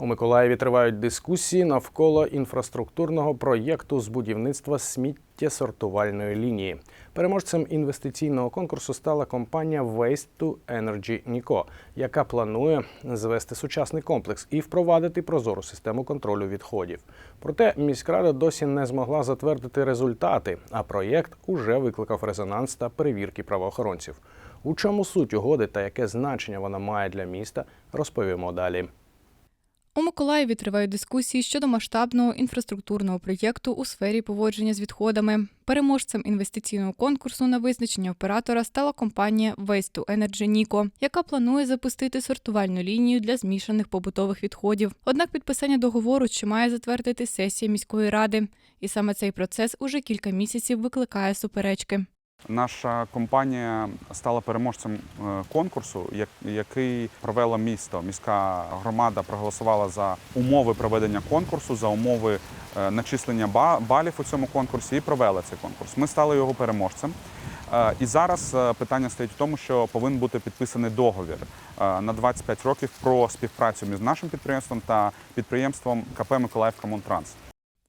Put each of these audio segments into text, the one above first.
У Миколаєві тривають дискусії навколо інфраструктурного проєкту з будівництва сміттєсортувальної лінії. Переможцем інвестиційного конкурсу стала компанія Waste to Energy Nico, яка планує звести сучасний комплекс і впровадити прозору систему контролю відходів. Проте міськрада досі не змогла затвердити результати, а проєкт уже викликав резонанс та перевірки правоохоронців. У чому суть угоди та яке значення вона має для міста, розповімо далі. У Миколаєві тривають дискусії щодо масштабного інфраструктурного проєкту у сфері поводження з відходами. Переможцем інвестиційного конкурсу на визначення оператора стала компанія Waste to Energy Nico, яка планує запустити сортувальну лінію для змішаних побутових відходів. Однак підписання договору ще має затвердити сесія міської ради, і саме цей процес уже кілька місяців викликає суперечки. Наша компанія стала переможцем е, конкурсу, який провело місто. Міська громада проголосувала за умови проведення конкурсу, за умови е, начислення ба- балів у цьому конкурсі і провели цей конкурс. Ми стали його переможцем. Е, І зараз питання стоїть в тому, що повинен бути підписаний договір на 25 років про співпрацю між нашим підприємством та підприємством КП Миколаїв Комунтранс.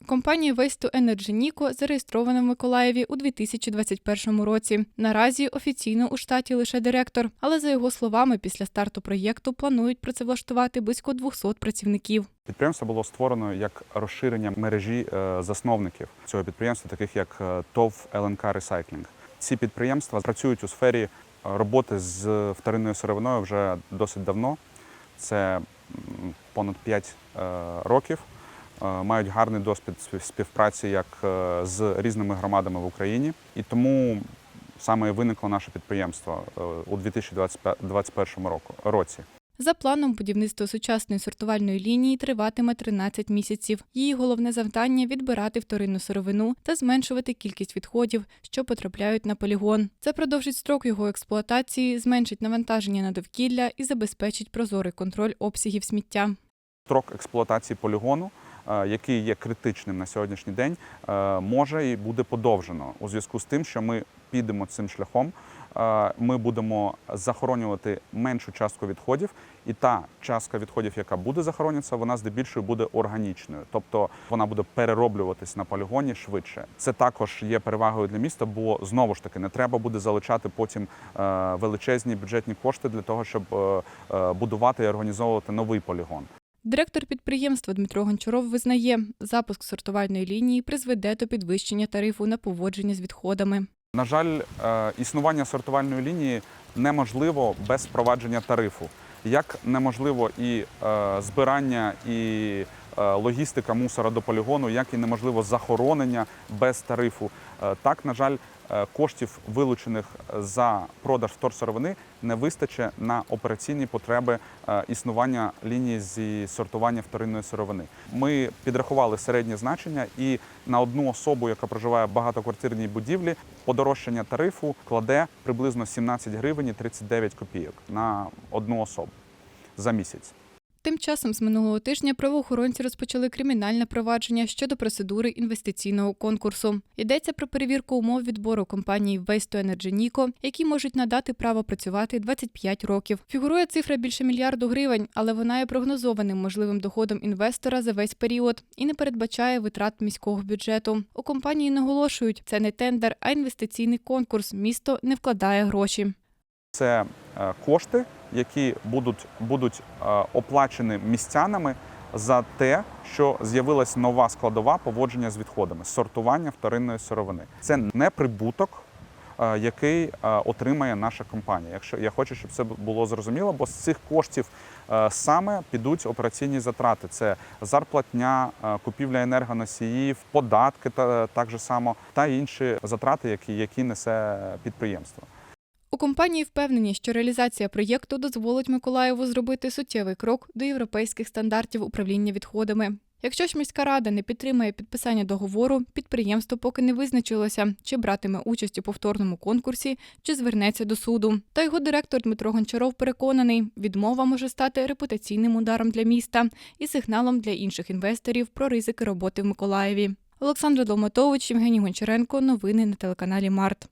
Компанія Waste to Energy Nico зареєстрована в Миколаєві у 2021 році. Наразі офіційно у штаті лише директор, але за його словами, після старту проєкту планують працевлаштувати близько 200 працівників. Підприємство було створено як розширення мережі е, засновників цього підприємства, таких як е, ТОВ ЛНК Recycling. Ці підприємства працюють у сфері е, роботи з вторинною сировиною вже досить давно. Це понад 5 років. Е, Мають гарний досвід спів- співпраці як е, з різними громадами в Україні. І тому саме і виникло наше підприємство е, у 2021 року- році. За планом, будівництво сучасної сортувальної лінії триватиме 13 місяців. Її головне завдання відбирати вторинну сировину та зменшувати кількість відходів, що потрапляють на полігон. Це продовжить строк його експлуатації, зменшить навантаження на довкілля і забезпечить прозорий контроль обсягів сміття. Строк експлуатації полігону, який є критичним на сьогоднішній день, е, може і буде подовжено у зв'язку з тим, що ми підемо цим шляхом. е, Ми будемо захоронювати меншу частку відходів, і та частка відходів, яка буде захоронюватися, вона здебільшою буде органічною, тобто вона буде перероблюватись на полігоні швидше. Це також є перевагою для міста, бо знову ж таки не треба буде залучати потім е, величезні бюджетні кошти для того, щоб е, е, будувати і організовувати новий полігон. Директор підприємства Дмитро Гончаров визнає, запуск сортувальної лінії призведе до підвищення тарифу на поводження з відходами. На жаль, е, існування сортувальної лінії неможливо без впровадження тарифу. Як неможливо і е, збирання, і логістика мусора до полігону, як і неможливо захоронення без тарифу. Е, Так, на жаль, е, коштів, вилучених за продаж вторсировини, не вистачить на операційні потреби е, існування лінії зі сортування вторинної сировини. Ми підрахували середнє значення, і на одну особу, яка проживає в багатоквартирній будівлі, подорожчання тарифу кладе приблизно 17 гривень і 39 копійок на одну особу за місяць. Тим часом з минулого тижня правоохоронці розпочали кримінальне провадження щодо процедури інвестиційного конкурсу. Йдеться про перевірку умов відбору компанії to Energy Nico, які можуть надати право працювати 25 років. Фігурує цифра більше мільярду гривень, але вона є прогнозованим можливим доходом інвестора за весь період і не передбачає витрат міського бюджету. У компанії наголошують, це не тендер, а інвестиційний конкурс. Місто не вкладає гроші. Це е, кошти, які будуть, будуть оплачені містянами за те, що з'явилась нова складова поводження з відходами, сортування вторинної сировини. Це не прибуток. Який отримає наша компанія, якщо я хочу, щоб це було зрозуміло, бо з цих коштів саме підуть операційні затрати: це зарплатня, купівля енергоносіїв, податки та так же само та інші затрати, які, які несе підприємство. У компанії впевнені, що реалізація проєкту дозволить Миколаєву зробити суттєвий крок до європейських стандартів управління відходами. Якщо ж міська рада не підтримає підписання договору, підприємство поки не визначилося, чи братиме участь у повторному конкурсі, чи звернеться до суду. Та його директор Дмитро Гончаров переконаний, відмова може стати репутаційним ударом для міста і сигналом для інших інвесторів про ризики роботи в Миколаєві. Олександр Долматович, Євгеній Гончаренко. Новини на телеканалі Март.